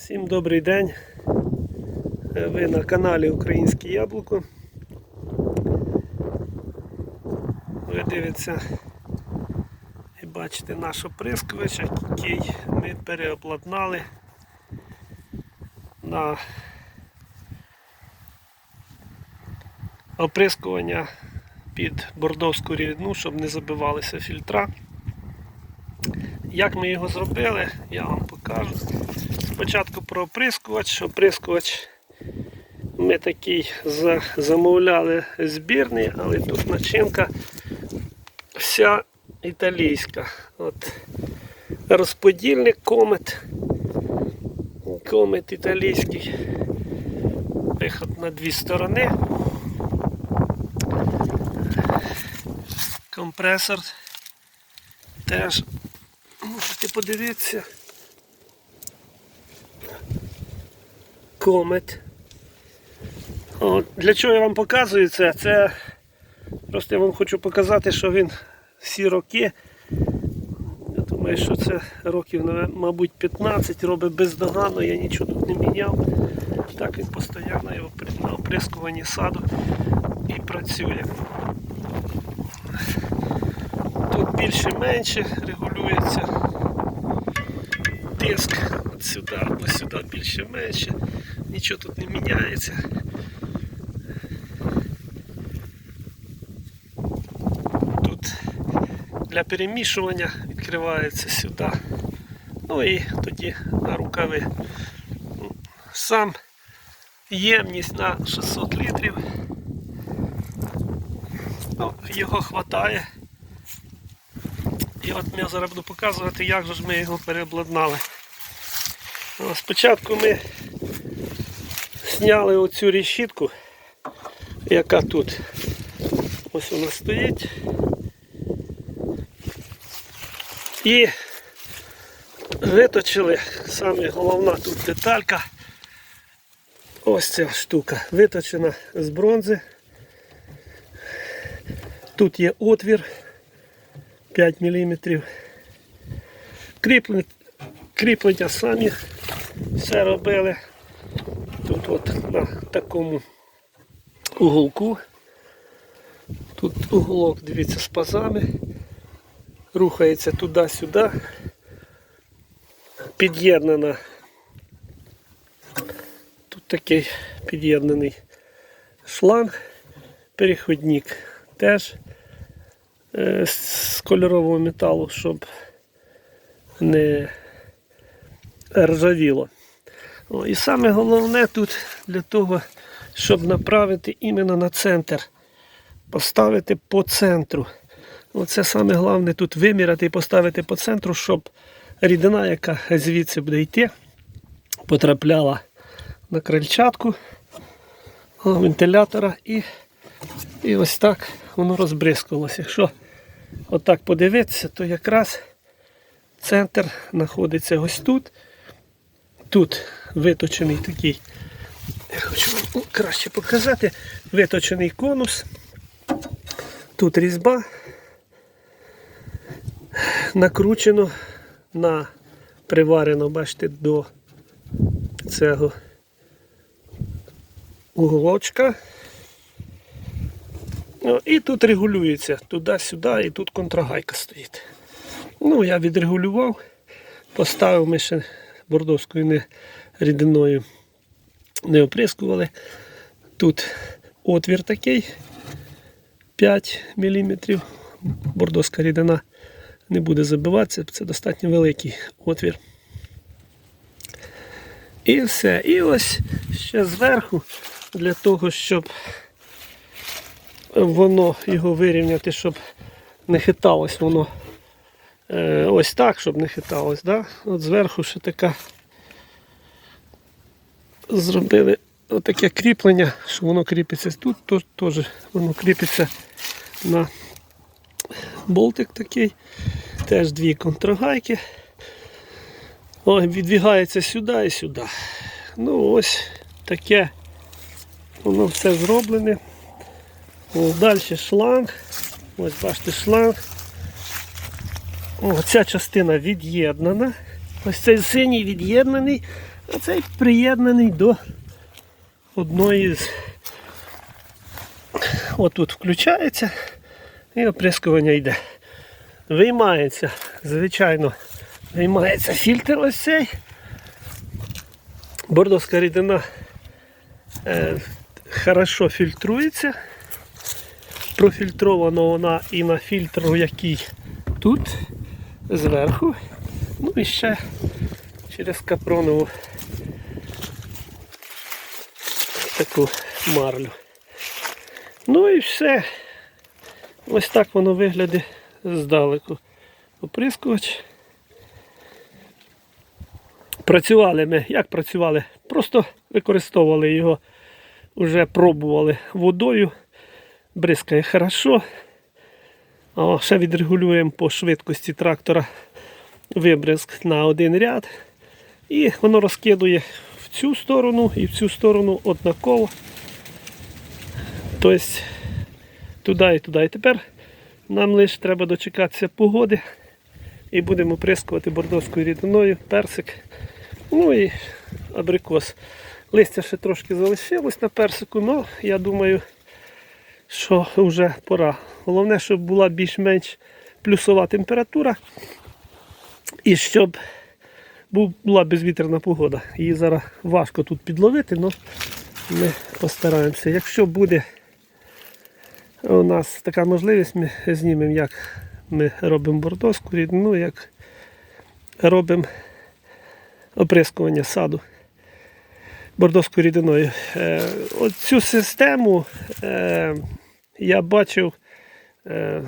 Всім добрий день. Е, Ви на каналі Українське Яблуко. Ви дивитеся і бачите наш оприскувач, який ми переобладнали на оприскування під бордовську рідину, щоб не забивалися фільтра. Як ми його зробили, я вам покажу. Спочатку про оприскувач. Оприскувач ми такий за- замовляли збірний, але тут начинка вся італійська. От. Розподільник комет. Комет італійський. Виход на дві сторони. Компресор теж можете подивитися. Комет. От, для чого я вам показую це? Це просто я вам хочу показати, що він всі роки. Я думаю, що це років, мабуть, 15 робить бездоганно, я нічого тут не міняв. Так він постійно його на оприскуванні саду і працює. Тут більше-менше регулюється тиск от сюди або сюди більше-менше. Нічого тут не міняється. Тут для перемішування відкривається сюди. Ну і тоді на рукави. Сам ємність на 600 літрів. Ну, його хватає. І от я зараз буду показувати, як же ж ми його переобладнали. Спочатку ми зняли оцю решітку, яка тут. Ось вона стоїть. І виточили саме головна тут деталька. Ось ця штука виточена з бронзи. Тут є отвір 5 мм. Кріплення, самі все робили. Тут от на такому уголку. Тут уголок, дивіться, з пазами. Рухається туди-сюди. Під'єднана. Тут такий під'єднаний шланг, переходник теж е, з кольорового металу, щоб не ржавіло. О, і саме головне тут для того, щоб направити іменно на центр, поставити по центру. Оце саме головне тут виміряти і поставити по центру, щоб рідина, яка звідси буде йти, потрапляла на крильчатку вентилятора і, і ось так воно розбризкувалося. Якщо отак подивитися, то якраз центр знаходиться ось тут. Тут виточений такий, я хочу вам краще показати, виточений конус. Тут різьба накручено на приварено, бачите, до цього уголочка. Ну, і тут регулюється туди-сюди, і тут контрагайка стоїть. Ну, я відрегулював, поставив ми ще бордовською не рідиною не оприскували. Тут отвір такий 5 мм. Бордовська рідина не буде забиватися, це достатньо великий отвір. І все. І ось ще зверху, для того, щоб воно його вирівняти, щоб не хиталось воно е, ось так, щоб не хиталось. Да? От зверху ще така зробили отаке кріплення, що воно кріпиться тут, то- теж воно кріпиться на болтик такий. Теж дві контрагайки. О, відвігається сюди і сюди. Ну ось таке воно все зроблене. О, Далі шланг. Ось бачите шланг. О, ця частина від'єднана. Ось цей синій від'єднаний, а цей приєднаний до одної з. Отут включається і оприскування йде. Виймається, звичайно, виймається фільтр ось цей. Бордовська рідина е, хорошо фільтрується. Профільтрована вона і на фільтру, який тут, зверху. Ну і ще через капронову таку марлю. Ну і все. Ось так воно виглядає здалеку. Оприскувач. Працювали ми, як працювали? Просто використовували його, вже пробували водою, бризкає хорошо. А ще відрегулюємо по швидкості трактора вибризк на один ряд. І воно розкидує в цю сторону і в цю сторону однаково. Тобто туди і туди. І тепер нам лише треба дочекатися погоди. І будемо прискувати бордовською рідиною, персик. Ну і абрикос. Листя ще трошки залишилось на персику, але я думаю, що вже пора. Головне, щоб була більш-менш плюсова температура. І щоб була безвітряна погода. Її зараз важко тут підловити, але ми постараємося. Якщо буде у нас така можливість, ми знімемо, як ми робимо бордовську рідину, як робимо оприскування саду бордовською рідиною. Е, Оцю систему е, я бачив, е,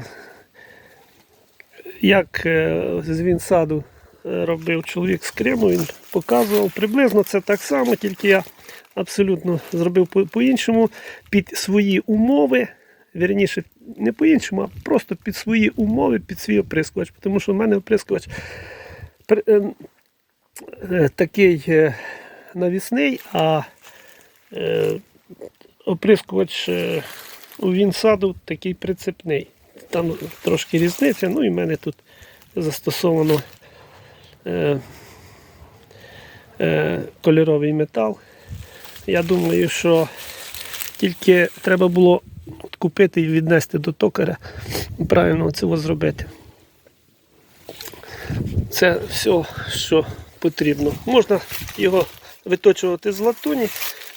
як е, з Вінсаду е, робив чоловік з Криму, він показував приблизно це так само, тільки я абсолютно зробив по- по-іншому під свої умови. Вірніше, не по-іншому, а просто під свої умови, під свій оприскувач. Тому що в мене оприскувач пр- е, е, такий е, навісний, а е, оприскувач е, у Вінсаду такий прицепний. Там трошки різниця, ну і в мене тут застосовано е, е, кольоровий метал. Я думаю, що тільки треба було купити і віднести до токаря і правильно це зробити. Це все, що потрібно. Можна його виточувати з латуні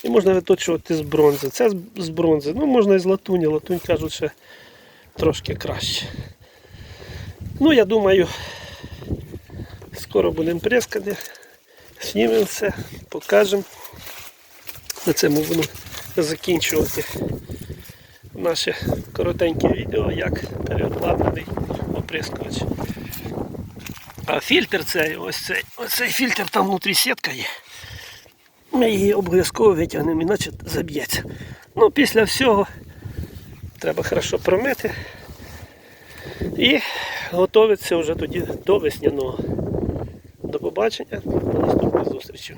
і можна виточувати з бронзи. Це з бронзи. Ну, можна і з латуні, латунь кажуть, ще трошки краще. Ну, я думаю, скоро будемо прескати. Знімемо все, покажемо. На цьому буду закінчувати наше коротеньке відео, як переобладнаний оприскувач. А фільтр цей, ось цей, ось цей фільтр там внутрі сітка є. Ми її обов'язково витягнемо, іначе заб'ється. Ну, після всього треба хорошо промити і готуватися вже тоді до весняного. Побачення, до наступних зустрічей.